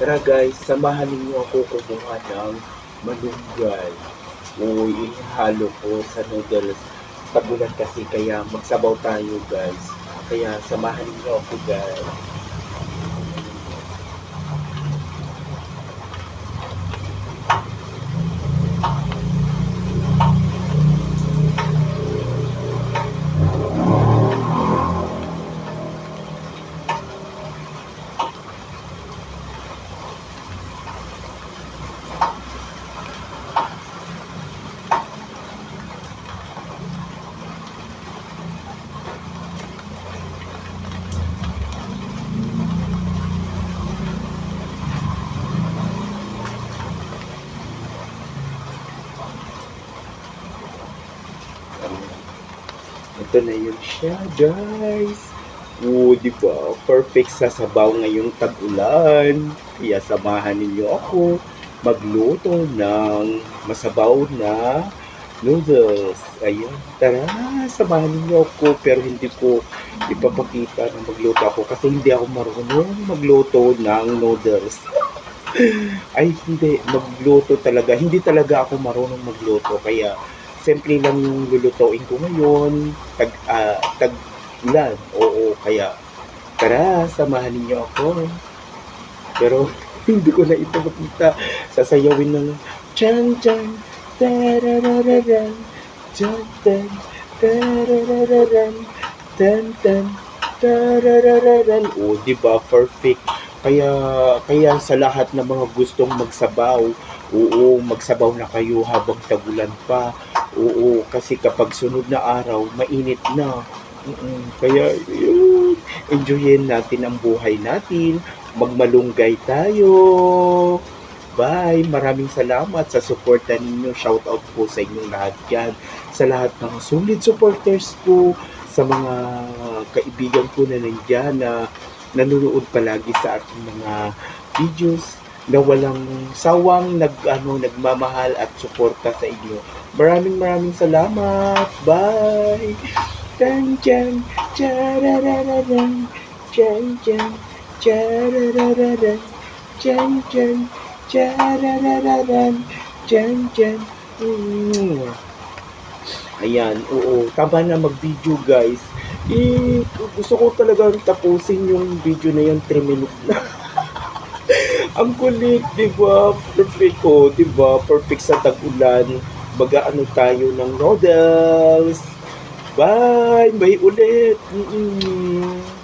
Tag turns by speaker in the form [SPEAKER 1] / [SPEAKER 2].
[SPEAKER 1] Tara guys, samahan ninyo ako kumuha ng malunggay. O ihalo ko sa noodles. Tagulan kasi kaya magsabaw tayo guys. Kaya samahan ninyo ako guys. Ito na yun siya, guys. Oo, di ba? Perfect sa sabaw ngayong tag-ulan. Kaya samahan ninyo ako magluto ng masabaw na noodles. Ayan, tara, samahan ninyo ako. Pero hindi ko ipapakita na magluto ako kasi hindi ako marunong magluto ng noodles. Ay, hindi. Magluto talaga. Hindi talaga ako marunong magluto. Kaya, simple lang yung lulutuin ko ngayon. Tag, ah, tag ulan. Oo, kaya tara, samahan ninyo ako. Pero hindi ko na ito makita. Sasayawin na lang. Chan, chan, tararararan, chan, tan, tararararan, tan, tan, tararararan. O, di ba? Perfect. Kaya, kaya sa lahat ng mga gustong magsabaw, oo, magsabaw na kayo habang tagulan pa. Oo, kasi kapag sunod na araw, mainit na. Mm-mm. Kaya, yun, enjoyin natin ang buhay natin. Magmalunggay tayo. Bye! Maraming salamat sa suporta ninyo. Shout out po sa inyong lahat yan. Sa lahat ng solid supporters ko, sa mga kaibigan ko na nandyan na nanonood palagi sa aking mga videos na walang sawang nag ano nagmamahal at suporta sa inyo. Maraming maraming salamat. Bye. Chan chan chararararan. Chan chan chararararan. Chan chan chararararan. Chan chan. Mm. Ayan, oo. Tama na mag-video guys. Eh, gusto ko talagang tapusin yung video na yun 3 minutes na. Ang kulit, di ba? Perfect ko, di ba? Perfect sa tag-ulan. Mag-ano tayo ng noodles. Bye! Bye ulit! Mm-mm.